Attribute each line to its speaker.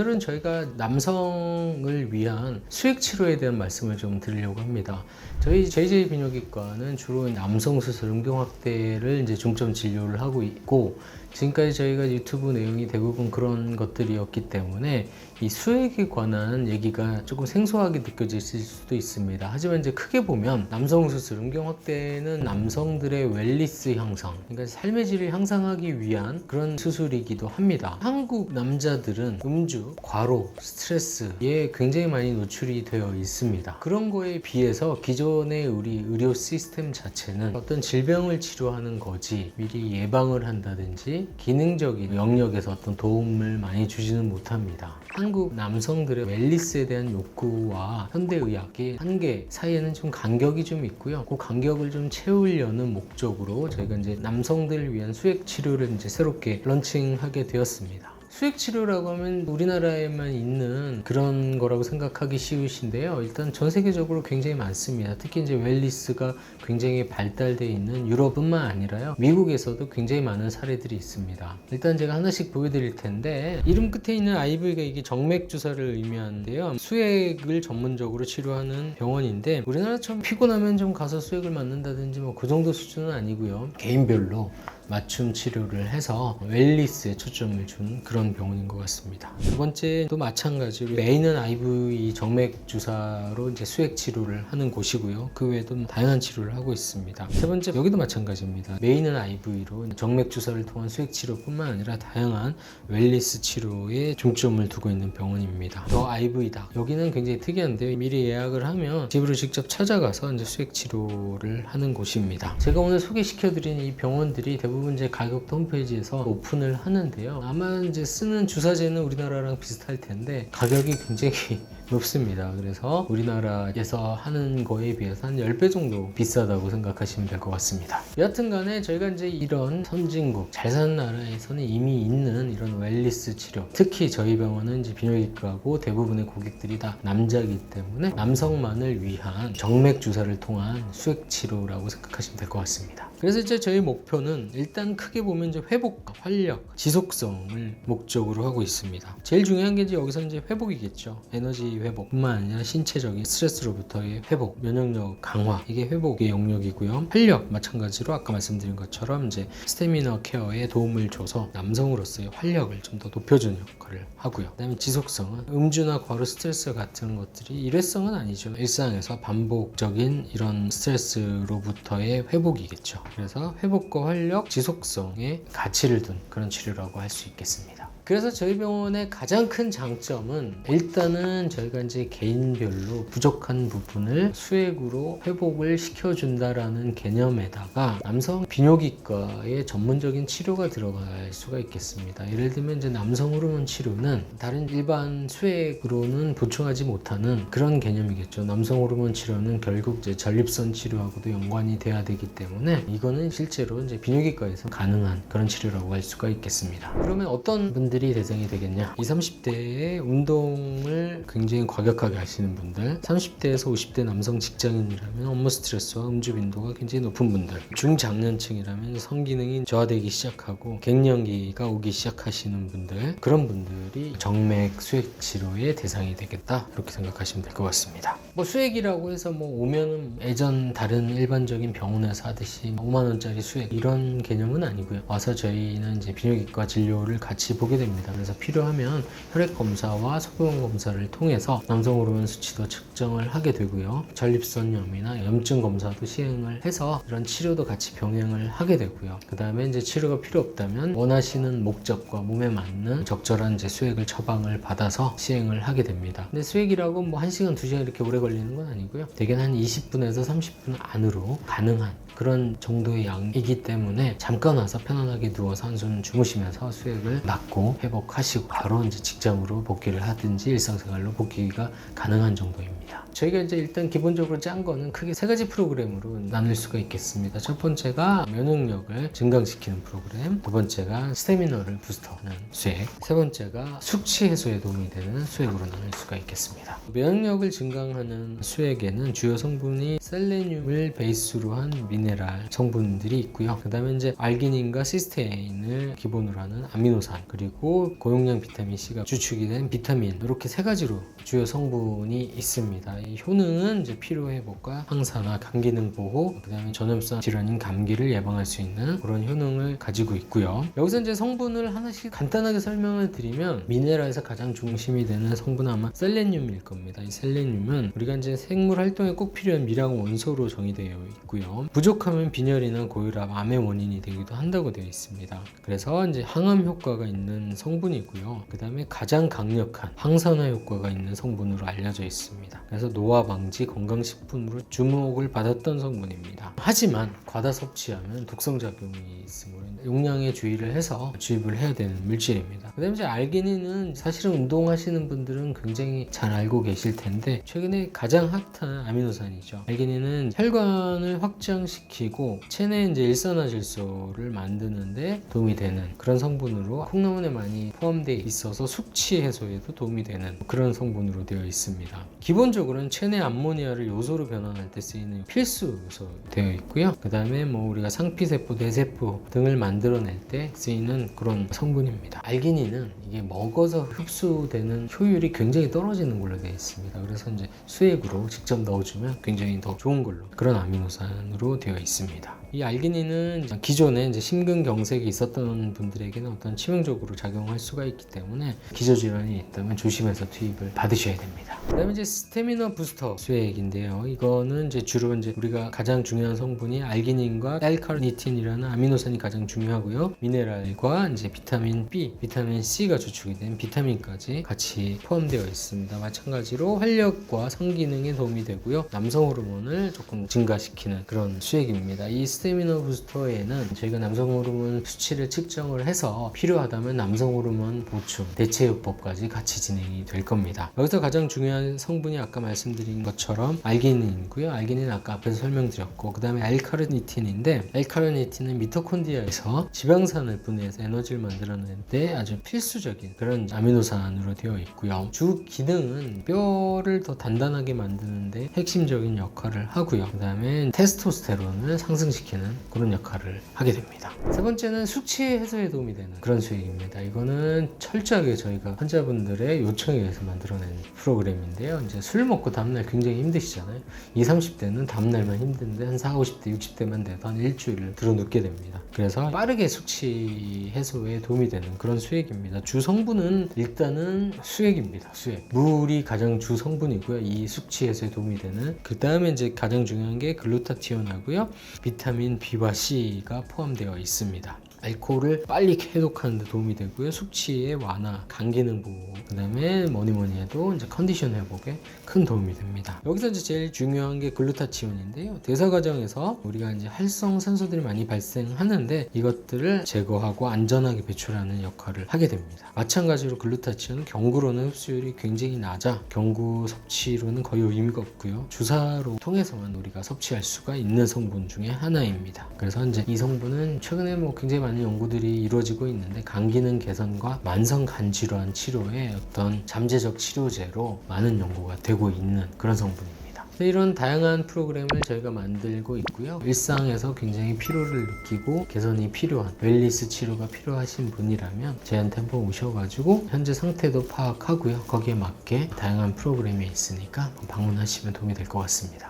Speaker 1: 오늘은 저희가 남성을 위한 수액 치료에 대한 말씀을 좀 드리려고 합니다. 저희 JJ 비뇨기과는 주로 남성 수술 음경 확대를 이제 중점 진료를 하고 있고 지금까지 저희가 유튜브 내용이 대부분 그런 것들이었기 때문에 이 수액에 관한 얘기가 조금 생소하게 느껴질 수도 있습니다. 하지만 이제 크게 보면 남성 수술, 음경 확대는 남성들의 웰리스 향상, 그러니까 삶의 질을 향상하기 위한 그런 수술이기도 합니다. 한국 남자들은 음주, 과로, 스트레스에 굉장히 많이 노출이 되어 있습니다. 그런 거에 비해서 기존의 우리 의료 시스템 자체는 어떤 질병을 치료하는 거지 미리 예방을 한다든지 기능적인 영역에서 어떤 도움을 많이 주지는 못합니다. 한국 남성들의 웰리스에 대한 욕구와 현대의학의 한계 사이에는 좀 간격이 좀 있고요. 그 간격을 좀 채우려는 목적으로 저희가 이제 남성들을 위한 수액 치료를 이제 새롭게 런칭하게 되었습니다. 수액 치료라고 하면 우리나라에만 있는 그런 거라고 생각하기 쉬우신데요. 일단 전 세계적으로 굉장히 많습니다. 특히 이제 웰리스가 굉장히 발달되어 있는 유럽뿐만 아니라요. 미국에서도 굉장히 많은 사례들이 있습니다. 일단 제가 하나씩 보여드릴 텐데 이름 끝에 있는 IV가 이게 정맥 주사를 의미하는데요. 수액을 전문적으로 치료하는 병원인데 우리나라처럼 피곤하면 좀 가서 수액을 맞는다든지 뭐 그 정도 수준은 아니고요. 개인별로 맞춤 치료를 해서 웰리스에 초점을 준 그런 병원인 것 같습니다. 두 번째도 마찬가지로 메인은 IV 정맥 주사로 이제 수액 치료를 하는 곳이고요. 그 외에도 뭐 다양한 치료를 하고 있습니다. 세 번째 여기도 마찬가지입니다. 메인은 IV로 정맥 주사를 통한 수액 치료뿐만 아니라 다양한 웰리스 치료에 중점을 두고 있는 병원입니다. 더 IV다. 여기는 굉장히 특이한데요. 미리 예약을 하면 집으로 직접 찾아가서 이제 수액 치료를 하는 곳입니다. 제가 오늘 소개시켜드린 이 병원들이 대부분 이제 가격도 홈페이지에서 오픈을 하는데요. 아마 이제 쓰는 주사제는 우리나라랑 비슷할 텐데 가격이 굉장히 높습니다. 그래서 우리나라에서 하는 거에 비해서 한 10배 정도 비싸다고 생각하시면 될 것 같습니다. 여하튼 간에 저희가 이제 이런 선진국, 잘 사는 나라에서는 이미 있는 이런 웰리스 치료, 특히 저희 병원은 이제 비뇨기과고 대부분의 고객들이 다 남자이기 때문에 남성만을 위한 정맥 주사를 통한 수액 치료라고 생각하시면 될 것 같습니다. 그래서 이제 저희 목표는 일단 크게 보면 이제 회복과 활력, 지속성을 목적으로 하고 있습니다. 제일 중요한 게 이제 여기서 이제 회복이겠죠. 에너지 회복뿐만 아니라 신체적인 스트레스로부터의 회복, 면역력 강화 이게 회복의 영역이고요. 활력 마찬가지로 아까 말씀드린 것처럼 이제 스태미너 케어에 도움을 줘서 남성으로서의 활력을 좀 더 높여주는 역할을 하고요. 그다음에 지속성은 음주나 과로 스트레스 같은 것들이 일회성은 아니죠. 일상에서 반복적인 이런 스트레스로부터의 회복이겠죠. 그래서 회복과 활력, 지속성에 가치를 둔 그런 치료라고 할 수 있겠습니다. 그래서 저희 병원의 가장 큰 장점은 일단은 저희가 이제 개인별로 부족한 부분을 수액으로 회복을 시켜준다라는 개념에다가 남성 비뇨기과의 전문적인 치료가 들어갈 수가 있겠습니다. 예를 들면 이제 남성 호르몬 치료는 다른 일반 수액으로는 보충하지 못하는 그런 개념이겠죠. 남성 호르몬 치료는 결국 이제 전립선 치료하고도 연관이 돼야 되기 때문에 이거는 실제로 이제 비뇨기과에서 가능한 그런 치료라고 할 수가 있겠습니다. 그러면 어떤 분들이 대상이 되겠냐? 20, 30대의 운동을 굉장히 과격하게 하시는 분들, 30대에서 50대 남성 직장인이라면 업무 스트레스와 음주 빈도가 굉장히 높은 분들, 중장년층이라면 성기능이 저하되기 시작하고 갱년기가 오기 시작하시는 분들, 그런 분들이 정맥 수액 치료의 대상이 되겠다 이렇게 생각하시면 될 것 같습니다. 뭐 수액이라고 해서 뭐 오면은 예전 다른 일반적인 병원에서 하듯이 5만 원짜리 수액 이런 개념은 아니고요. 와서 저희는 이제 비뇨기과 진료를 같이 보게 됩니다. 그래서 필요하면 혈액 검사와 소변 검사를 통해서 남성 호르몬 수치도 측정을 하게 되고요. 전립선염이나 염증 검사도 시행을 해서 이런 치료도 같이 병행을 하게 되고요. 그 다음에 이제 치료가 필요 없다면 원하시는 목적과 몸에 맞는 적절한 이제 수액을 처방을 받아서 시행을 하게 됩니다. 근데 수액이라고 뭐 1시간, 2시간 이렇게 오래 걸리는 건 아니고요. 대개는 한 20분에서 30분 안으로 가능한 그런 정도의 양이기 때문에 잠깐 와서 편안하게 누워서 한숨 주무시면서 수액을 맞고 회복하시고 바로 이제 직장으로 복귀를 하든지 일상생활로 복귀가 가능한 정도입니다. 저희가 이제 일단 기본적으로 짠 거는 크게 세 가지 프로그램으로 나눌 수가 있겠습니다. 첫 번째가 면역력을 증강시키는 프로그램, 두 번째가 스태미너를 부스터하는 수액, 세 번째가 숙취 해소에 도움이 되는 수액으로 나눌 수가 있겠습니다. 면역력을 증강하는 있는 수액에는 주요 성분이 셀레늄을 베이스로 한 미네랄 성분들이 있고요. 그 다음에 이제 알기닌과 시스테인을 기본으로 하는 아미노산 그리고 고용량 비타민 C가 주축이 된 비타민 이렇게 세 가지로 주요 성분이 있습니다. 이 효능은 이제 피로 회복과 항산화, 간 기능 보호, 그다음에 전염성 질환인 감기를 예방할 수 있는 그런 효능을 가지고 있고요. 여기서 이제 성분을 하나씩 간단하게 설명을 드리면 미네랄에서 가장 중심이 되는 성분은 아마 셀레늄일 겁니다. 이 셀레늄은 우리가 이제 생물 활동에 꼭 필요한 미량 원소로 정의되어 있고요. 부족하면 빈혈이나 고혈압, 암의 원인이 되기도 한다고 되어 있습니다. 그래서 이제 항암 효과가 있는 성분이고요. 그다음에 가장 강력한 항산화 효과가 있는 성분으로 알려져 있습니다. 그래서 노화 방지 건강식품으로 주목을 받았던 성분입니다. 하지만 과다 섭취하면 독성 작용이 있으므로 용량에 주의를 해서 주입을 해야 되는 물질입니다. 그다음에 이제 알기닌은 사실은 운동하시는 분들은 굉장히 잘 알고 계실 텐데 최근에 가장 핫한 아미노산이죠. 알기닌은 혈관을 확장시키고 체내 이제 일산화 질소를 만드는데 도움이 되는 그런 성분으로 콩나물에 많이 포함되어 있어서 숙취 해소에도 도움이 되는 그런 성분으로 되어 있습니다. 기본적으로는 체내 암모니아를 요소로 변환할 때 쓰이는 필수 요소 되어 있고요. 그 다음에 뭐 우리가 상피세포, 뇌세포 등을 만 들어낼 때 쓰이는 그런 성분입니다. 알기닌은 이게 먹어서 흡수되는 효율이 굉장히 떨어지는 걸로 되어 있습니다. 그래서 이제 수액으로 직접 넣어주면 굉장히 더 좋은 걸로 그런 아미노산으로 되어 있습니다. 이 알기닌은 기존에 이제 심근경색이 있었던 분들에게는 어떤 치명적으로 작용할 수가 있기 때문에 기저질환이 있다면 조심해서 투입을 받으셔야 됩니다. 그다음에 이제 스테미너 부스터 수액인데요. 이거는 이제 주로 이제 우리가 가장 중요한 성분이 알기닌과 알카르니틴이라는 아미노산이 가장 중요하고요. 미네랄과 이제 비타민 B, 비타민 C가 주축이 된 비타민까지 같이 포함되어 있습니다. 마찬가지로 활력과 성기능에 도움이 되고요. 남성 호르몬을 조금 증가시키는 그런 수액입니다. 이 스테미너 부스터에는 저희가 남성 호르몬 수치를 측정을 해서 필요하다면 남성 호르몬 보충, 대체요법까지 같이 진행이 될 겁니다. 여기서 가장 중요한 성분이 아까 말씀드린 것처럼 알기닌이고요. 알기닌은 아까 앞에서 설명드렸고 그 다음에 알카르니틴인데 알카르니틴은 미토콘드리아에서 지방산을 분해해서 에너지를 만들어내는데 아주 필수적인 그런 아미노산으로 되어 있고요. 주 기능은 뼈를 더 단단하게 만드는데 핵심적인 역할을 하고요. 그 다음에 테스토스테론을 상승시키 는 그런 역할을 하게 됩니다. 세 번째는 숙취 해소에 도움이 되는 그런 수액입니다. 이거는 철저하게 저희가 환자분들의 요청에 의해서 만들어낸 프로그램인데요. 이제 술 먹고 다음날 굉장히 힘드시잖아요. 20, 30대는 다음날만 힘든데 한 40, 50대, 60대만 돼도 한 일주일을 들어눕게 됩니다. 그래서 빠르게 숙취 해소에 도움이 되는 그런 수액입니다. 주 성분은 일단은 수액입니다. 수액. 물이 가장 주 성분이고요. 이 숙취 해소에 도움이 되는. 그 다음에 이제 가장 중요한 게 글루타티온하고요. 비타민 B와 C가 포함되어 있습니다. 알코올을 빨리 해독하는 데 도움이 되고요. 숙취의 완화, 간 기능 보호, 그 다음에 뭐니 뭐니 해도 이제 컨디션 회복에 큰 도움이 됩니다. 여기서 이제 제일 중요한 게 글루타치온인데요. 대사 과정에서 우리가 이제 활성 산소들이 많이 발생하는데 이것들을 제거하고 안전하게 배출하는 역할을 하게 됩니다. 마찬가지로 글루타치온은 경구로는 흡수율이 굉장히 낮아 경구 섭취로는 거의 의미가 없고요. 주사로 통해서만 우리가 섭취할 수가 있는 성분 중에 하나입니다. 그래서 이제 이 성분은 최근에 뭐 굉장히 많은 연구들이 이루어지고 있는데 간 기능 개선과 만성 간 질환 치료의 어떤 잠재적 치료제로 많은 연구가 되고 있는 그런 성분입니다. 이런 다양한 프로그램을 저희가 만들고 있고요. 일상에서 굉장히 피로를 느끼고 개선이 필요한 웰리스 치료가 필요하신 분이라면 저희한테 한번 오셔가지고 현재 상태도 파악하고요. 거기에 맞게 다양한 프로그램이 있으니까 방문하시면 도움이 될 것 같습니다.